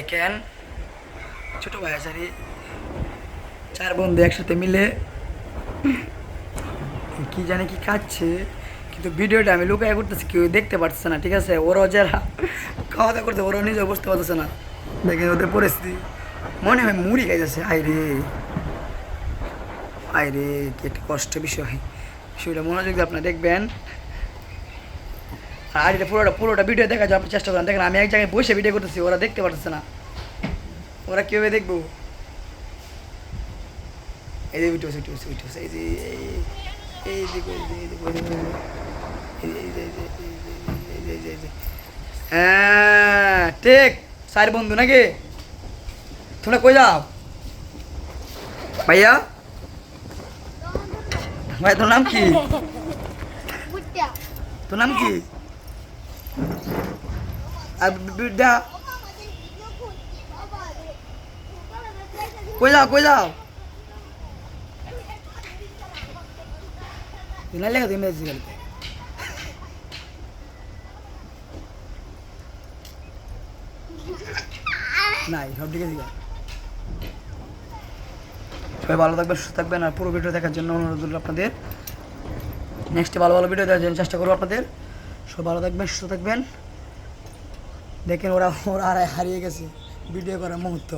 দেখেন, ছোট ভাই আচারি চার বন্ধু একসাথে মিলে কি জানি কি খাচ্ছে, কিন্তু ভিডিওটা আমি লুকায় করতেছি, কেউ দেখতে পারতেছে না, ঠিক আছে? ওরাও যারা খাওয়া দাওয়া করতে ওরাও নিজেও বুঝতে পারতেছে না। দেখেন ওদের পরিস্থিতি। মনে হয় মুড়ি খাইতেছে। আই রে। আই রে, কি একটা কষ্টের বিষয়। বিষয়টা মনোযোগ দিয়ে আপনারা দেখবেন। আর এটা পুরোটা পুরোটা ভিডিও দেখা যায় আপনি চেষ্টা করেন দেখেন আমি এক জায়গায় বসে ভিডিও করতেছি ওরা দেখতে পারতেছে না ওরা কীভাবে দেখব এই যে উঠে উঠে উঠে উঠে এই যে এই-। হ্যাঁ ঠিক চার বন্ধু নাকি তোমরা কই যাও ভাইয়া ভাই তোর নাম কি তোর নাম কি কই যাও কই যাও মেজি গেলতে নাই সব দিকে দিকে সবাই ভালো থাকবেন, সুস্থ থাকবেন, আর পুরো ভিডিও দেখার জন্য অনুরোধ রইল আপনাদের। নেক্সট ভালো ভালো ভিডিও দেওয়ার জন্য চেষ্টা করব আপনাদের। সবাই ভালো থাকবেন সুস্থ থাকবেন। দেখেন ওরা ওরা হারিয়ে গেছে। ভিডিও করার মুহূর্ত।